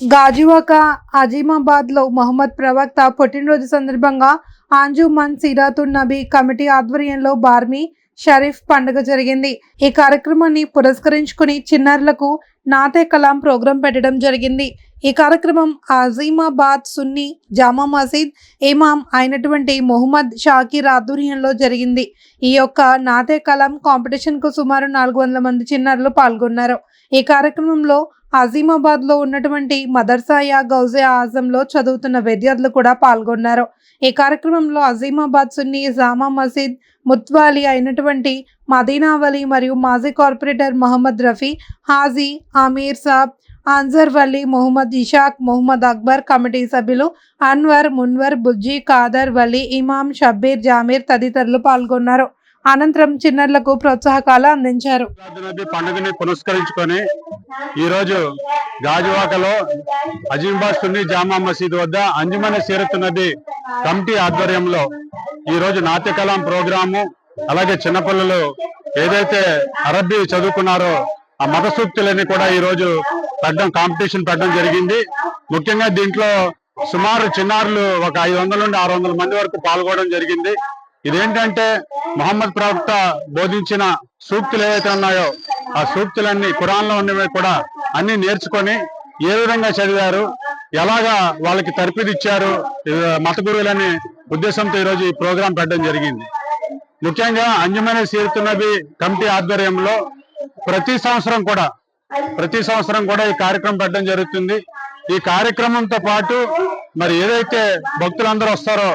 గాజువాక అజీమాబాద్లో మహమ్మద్ ప్రవక్త పుట్టినరోజు సందర్భంగా ఆంజుమన్ సిరాతున్ నబీ కమిటీ ఆధ్వర్యంలో బార్మీ షరీఫ్ పండుగ జరిగింది. ఈ కార్యక్రమాన్ని పురస్కరించుకుని చిన్నారులకు నాతే కలాం ప్రోగ్రాం పెట్టడం జరిగింది. ఈ కార్యక్రమం అజీమాబాద్ సున్నీ జామా మసీద్ ఇమాం అయినటువంటి మొహమ్మద్ షాకీర్ ఆధ్వర్యంలో జరిగింది. ఈ యొక్క నాతే కలాం కాంపిటీషన్కు సుమారు నాలుగు వందల మంది చిన్నారులు పాల్గొన్నారు. ఈ కార్యక్రమంలో అజీమాబాద్లో ఉన్నటువంటి మదర్సాయా గౌజే ఆజంలో చదువుతున్న విద్యార్థులు కూడా పాల్గొన్నారు. ఈ కార్యక్రమంలో అజీమాబాద్ సున్నీ జామా మసీద్ ముత్వాలి అయినటువంటి మదీనావలి మరియు మాజీ కార్పొరేటర్ మహమ్మద్ రఫీ హాజీ ఆమీర్ సాబ్ ఆన్జర్ వలీ మొహమ్మద్ ఇషాక్ మొహమ్మద్ అక్బర్ కమిటీ సభ్యులు అన్వర్ మున్వర్ బుజ్జి ఖాదర్ వలీ ఇమాం షబ్బీర్ జామీర్ తదితరులు పాల్గొన్నారు. అనంతరం చిన్నారులకు ప్రోత్సాహకాలు అందించారు. పండుగని పురస్కరించుకొని ఈ రోజు గాజువాకలో అజీంబాద్ జామా మసీద్ వద్ద అంజుమన సీరత్ నది కమిటీ ఆధ్వర్యంలో ఈ రోజు నాట్య ప్రోగ్రాము అలాగే చిన్నపిల్లలు ఏదైతే అరబ్బీ చదువుకున్నారో ఆ మత సూక్తులన్నీ కూడా ఈ రోజు పెట్టడం కాంపిటీషన్ పెట్టడం జరిగింది. ముఖ్యంగా దీంట్లో సుమారు చిన్నారులు ఒక ఐదు వందల నుండి ఆరు వందల మంది వరకు పాల్గొనడం జరిగింది. ఇదేంటంటే మహమ్మద్ ప్రవక్త బోధించిన సూక్తులు ఏవైతే ఉన్నాయో ఆ సూక్తులన్నీ కురాన్లో ఉన్నవి కూడా అన్ని నేర్చుకొని ఏ విధంగా చదివారు ఎలాగా వాళ్ళకి తర్పిదిచ్చారు మత గురువులని ఉద్దేశంతో ఈరోజు ఈ ప్రోగ్రాం పెట్టడం జరిగింది. ముఖ్యంగా అంజమైన సీరుతున్నబి కమిటీ ఆధ్వర్యంలో ప్రతి సంవత్సరం కూడా ప్రతి సంవత్సరం కూడా ఈ కార్యక్రమం పెట్టడం జరుగుతుంది. ఈ కార్యక్రమంతో పాటు మరి ఏదైతే భక్తులందరూ వస్తారో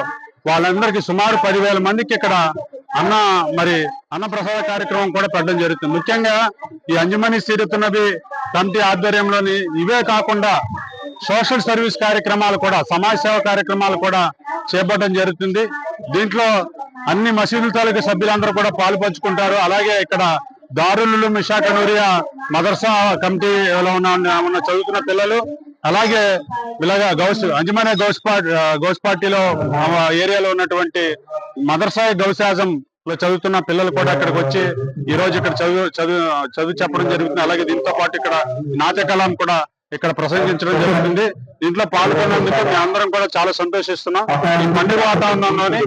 వాళ్ళందరికీ సుమారు పదివేల మందికి ఇక్కడ అన్న మరి అన్నప్రసాద కార్యక్రమం కూడా పెట్టడం జరుగుతుంది. ముఖ్యంగా ఈ అంజమని సీరుతున్నబి కమిటీ ఆధ్వర్యంలోని ఇవే కాకుండా సోషల్ సర్వీస్ కార్యక్రమాలు కూడా సమాజ సేవ కార్యక్రమాలు కూడా చేపట్టడం జరుగుతుంది. దీంట్లో అన్ని మసీదుల తాలూకా సభ్యులందరూ కూడా పాలు పంచుకుంటారు. అలాగే ఇక్కడ దారులు విశాఖ నూరియా మదర్సా కమిటీలో ఉన్న ఉన్న చదువుతున్న పిల్లలు అలాగే ఇలాగా గౌస్ అంజమానే గౌస్ పార్టీ గౌస్ పార్టీలో ఏరియాలో ఉన్నటువంటి మదర్సాయి గౌశాజం లో చదువుతున్న పిల్లలు కూడా ఇక్కడికి వచ్చి ఈ రోజు ఇక్కడ చదువు చదువు చదువు చెప్పడం జరుగుతుంది. అలాగే దీంతో పాటు ఇక్కడ నాట్య కళం కూడా ఇక్కడ ప్రసంగించడం జరుగుతుంది. దీంట్లో పాల్గొన్నందుకు మేము అందరం కూడా చాలా సంతోషిస్తున్నాం. ఈ పండుగ వాతావరణంలోని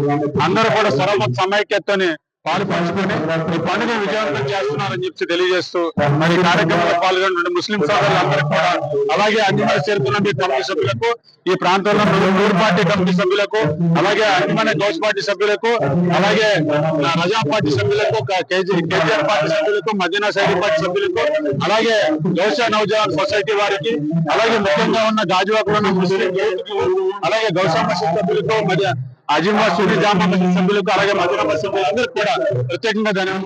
అందరూ కూడా సర్వమత సమైక్యతని పాలు పంచుకొని ఈ పండుగ విజయవంతం చేస్తున్నారని చెప్పి తెలియజేస్తూ మరి ఈ కార్యక్రమంలో పాల్గొన్న ముస్లిం సోదరులందరికీ కూడా అలాగే అంజమాన చేరుతున్న మీ కమిటీ సభ్యులకు ఈ ప్రాంతంలో మూడు పార్టీ కమిటీ సభ్యులకు అలాగే అంజమాన గౌస్ పార్టీ సభ్యులకు అలాగే రజా పార్టీ సభ్యులకు కేజీఆర్ పార్టీ సభ్యులకు మదీనా సైడ్ పార్టీ సభ్యులకు అలాగే గౌసా నవజవాన్ సొసైటీ వారికి అలాగే ముఖ్యంగా ఉన్న గాజువాకలో ఉన్న ముస్లిం అలాగే గౌసా మసీద్ సభ్యులకు మరి అజిమా సభ్యులకు అలాగే మదీనా సభ్యులందరూ కూడా ప్రత్యేకంగా ధన్యవాదాలు.